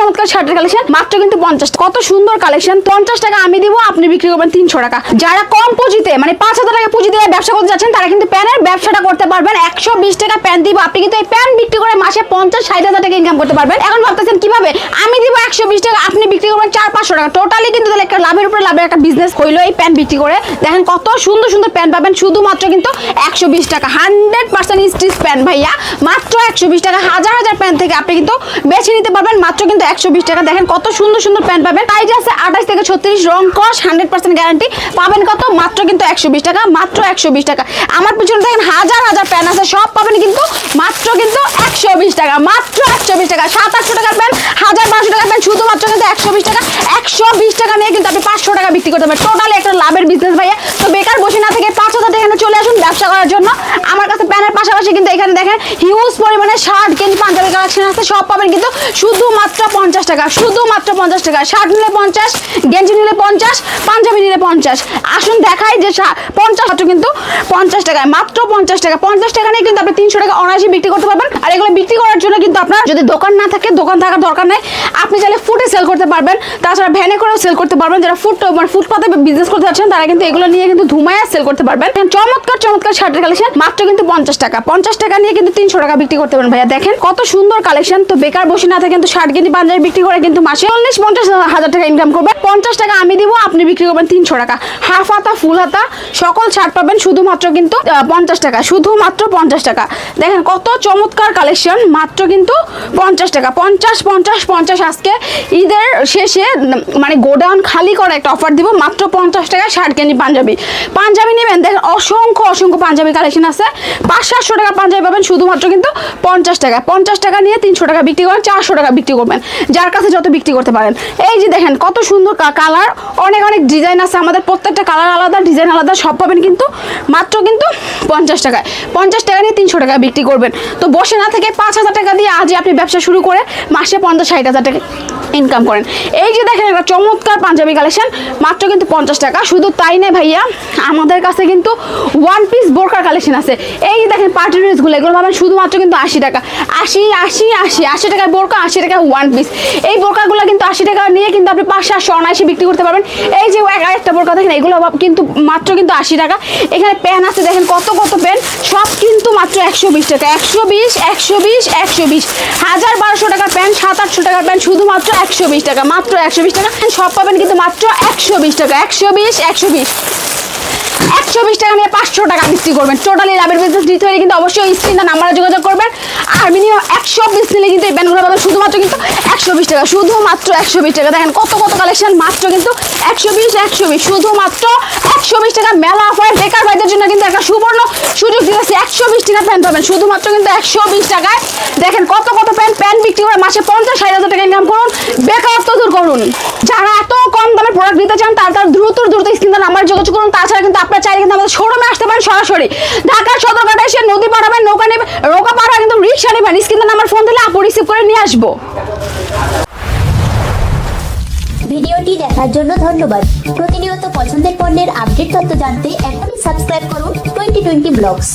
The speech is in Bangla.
চমৎকার শার্টের কালেকশন মাত্র কিন্তু পঞ্চাশ কত সুন্দর কালেকশন পঞ্চাশ টাকা আমি দিব, আপনি বিক্রি করবেন তিনশো টাকা। যারা কম পুঁজিতে মানে পাঁচ হাজার টাকা পুঁজি দিয়ে ব্যবসা করতে যাচ্ছেন, তারা কিন্তু প্যানের ব্যবসাটা করতে পারবেন। বিশ টাকা প্যান দিব, আপনি কিন্তু এই প্যান বিক্রি করে মাসে পঞ্চাশ, ষাট হাজার টাকা ইনকাম করতে পারবেন। এখন ভাবতেছেন কীভাবে? আমি দিব একশো বিশ টাকা, আপনি বিক্রি করবেন চার, পাঁচশো টাকা। টোটালি কিন্তু তাহলে একটা লাভের উপরে লাভের একটা বিজনেস হইল এই প্যান বিক্রি করে। দেখেন কত সুন্দর সুন্দর প্যান পাবেন, শুধুমাত্র কিন্তু একশো বিশ টাকা। হান্ড্রেড পার্সেন্ট স্টিচ প্যান, ভাইয়া। মাত্র একশো বিশ টাকা, হাজার হাজার প্যান থেকে আপনি কিন্তু বেছে নিতে পারবেন। মাত্র কিন্তু একশো বিশ টাকা। দেখেন কত সুন্দর সুন্দর প্যান পাবেন। সাইজ আছে আঠাশ থেকে ছত্রিশ, রং কস হান্ড্রেড পার্সেন্ট গ্যারান্টি পাবেন কত? মাত্র কিন্তু একশো বিশ টাকা, মাত্র একশো বিশ টাকা। আমার পিছনে দেখেন হাজার হাজার প্যান আছে, সব পাবেন কিন্তু মাত্র কিন্তু একশো বিশ টাকা, মাত্র একশো বিশ টাকা। সাত আটশো টাকার প্যান হাজার বারোশো টাকার প্যান শুধুমাত্র কিন্তু একশো বিশ টাকা। একশো বিশ টাকা নিয়ে কিন্তু আপনি পাঁচশো টাকা বিক্রি করতে পারবেন। টোটালি একটা লাভের বিজনেস ভাইয়া। তো বেকার বসে না থেকে পাঁচ হাজার টাকা চলে আসুন ব্যবসা করার জন্য। আমার কাছে প্যানের পাশাপাশি কিন্তু এখানে দেখেন হিউজ পরিমাণে শার্ট কিন্তু পাঞ্জাবি কালেকশন আছে। সব পাবেন কিন্তু শুধুমাত্র পঞ্চাশ টাকা, শুধুমাত্র পঞ্চাশ টাকা। শার্ট নিলে পঞ্চাশ, গেঞ্জি নিলে পঞ্চাশ, পাঞ্জাবি নিলে পঞ্চাশ। আসুন দেখাই যে পঞ্চাশ কিন্তু পঞ্চাশ টাকায়। মাত্র পঞ্চাশ টাকা। পঞ্চাশ টাকা নিয়ে কিন্তু আপনি তিনশো টাকা অনায়াসে বিক্রি করতে পারবেন। আর এগুলো বিক্রি করার জন্য কিন্তু আপনার যদি দোকান না থাকে, দোকান থাকার দরকার নেই, আপনি চাইলে ফুটে সেল করতে পারবেন। তাছাড়া ভ্যানে করেও সেল করতে পারবেন। যারা ফুট মানে ফুটপাতে বিজনেস করতে যাচ্ছেন, তারা কিন্তু এগুলো নিয়ে কিন্তু ধুমায়া সেল করতে পারবেন। চমৎকার চমৎকার শার্টের কালেকশন মাত্র কিন্তু পঞ্চাশ টাকা। পঞ্চাশ টাকা নিয়ে কিন্তু তিনশো টাকা বিক্রি করতে পারেন ভাইয়া। দেখেন কত সুন্দর কালেকশন তো বেকার বসে না থাকে কিন্তু শার্ট কিন্তু পাঞ্জাবি বিক্রি করে কিন্তু মাসে চল্লিশ, পঞ্চাশ হাজার টাকা ইনকাম করবেন। পঞ্চাশ টাকা আমি দিব, আপনি বিক্রি করবেন তিনশো টাকা। হাফ হাতা, ফুল হাতা, সকল শার্ট পাবেন শুধুমাত্র কিন্তু পঞ্চাশ টাকা, শুধুমাত্র পঞ্চাশ টাকা। দেখেন কত চমৎকার কালেকশন মাত্র কিন্তু পঞ্চাশ টাকা। পঞ্চাশ পঞ্চাশ পঞ্চাশ আজকে ঈদের শেষে মানে গোডাউন খালি করা একটা অফার দিব, মাত্র পঞ্চাশ টাকা শার্ট কেনি পাঞ্জাবি। পাঞ্জাবি নেবেন, দেখেন অসংখ্য অসংখ্য পাঞ্জাবি কালেকশন আছে। পাঁচ, সাতশো টাকা পাঞ্জাবি পাবেন, শুধুমাত্র কিন্তু পঞ্চাশ টাকা। পঞ্চাশ টাকা নিয়ে তিনশো টাকা বিক্রি করেন, চারশো টাকা বিক্রি করবেন। যার কাছে যত বিক্রি করতে পারেন। এই যে দেখেন কত সুন্দর কালার অনেক অনেক ডিজাইন আছে আমাদের প্রত্যেকটা কালার আলাদা, ডিজাইন আলাদা, সব পাবেন কিন্তু মাত্র কিন্তু পঞ্চাশ টাকায়। পঞ্চাশ টাকা নিয়ে তিনশো টাকা বিক্রি করবেন। তো বসে না থেকে পাঁচ হাজার টাকা দিয়ে আজই আপনি ব্যবসা শুরু করে মাসে পঞ্চাশ, ষাট হাজার টাকা ইনকাম করেন। এই যে দেখেন একটা চমৎকার পাঞ্জাবি কালেকশন মাত্র কিন্তু পঞ্চাশ টাকা। শুধু তাই নয় ভাইয়া, আমাদের কাছে কিন্তু ওয়ান পিস বোরকার কালেকশন আছে। এই যে দেখেন পার্টি ড্রেসগুলো এগুলো পাবেন শুধুমাত্র কিন্তু আশি টাকা। আশি আশি আশি আশি টাকায় বোরকা আশি টাকায় ওয়ান পিস এই বোরকাগুলো কিন্তু আশি টাকা নিয়ে কিন্তু আপনি পাঁচশো, আটশো অনায়াসে বিক্রি করতে পারবেন। এই যে এক আরেকটা বোরকা দেখেন, এগুলো কিন্তু মাত্র কিন্তু আশি টাকা। এখানে প্যান আছে, দেখেন কত কত প্যান সব কিন্তু মাত্র একশো বিশ টাকা। একশো বিশ একশো বিশ একশো বিশ। হাজার বারোশো টাকার প্যান সাত আটশো টাকার প্যান শুধুমাত্র একশো বিশ টাকা, মাত্র একশো বিশ টাকা। সব পাবেন কিন্তু মাত্র একশো বিশ টাকা। একশো বিশ একশো বিশ। একশো বিশ টাকা নিয়ে পাঁচশো টাকা বিক্রি করবেন। টোটালি লাভের বিজনেস দিতে হলে কিন্তু অবশ্যই স্ক্রিনটা নাম্বারে যোগাযোগ করবেন। আর মিনিমাম একশো বিশ নিলে কিন্তু এই প্যানগুলো পাবেন। শুধুমাত্র কিন্তু একশো বিশ টাকা। শুধুমাত্র একশো বিশ টাকা। দেখেন কত কত কালেকশন মাত্র কিন্তু একশো বিশ একশো বিশ। শুধুমাত্র একশো বিশ টাকা মেলা অফার বেকার ভাইদের জন্য কিন্তু একটা সুবর্ণ সুযোগ দিতেছে একশো বিশ টাকা প্যান্ট পাবেন। শুধুমাত্র কিন্তু একশো বিশ টাকায়। দেখেন কত কত প্যান্ট প্যান্ট বিক্রি করে মাসে পঞ্চাশ, ষাট হাজার টাকা ইনকাম করুন। বেকারত্ব দূর করুন। যারা এত কম প্রোডাক্ট দিতে চান, তারা তার দ্রুত দ্রুত স্ক্রিনটা নাম্বার যোগাযোগ করুন। তাছাড়া কিন্তু আপনার চাইলে কিন্তু আমাদের শোরুমে আসতে পারেন সরাসরি। ঢাকার সদরঘাটে এসে নদী পাঠাবেন নৌকা নেবেন নৌকা পাড়া কিন্তু রিক্সা নেবেন। স্ক্রিনটা নাম্বার ফোন দিলে আপু রিসিভ করে নিয়ে আসব। ভিডিওটি দেখার জন্য ধন্যবাদ। প্রতিনিয়ত পছন্দের পণ্যের আপডেট তথ্য জানতে এখনই সাবস্ক্রাইব করুন টোয়েন্টি টোয়েন্টি ব্লগস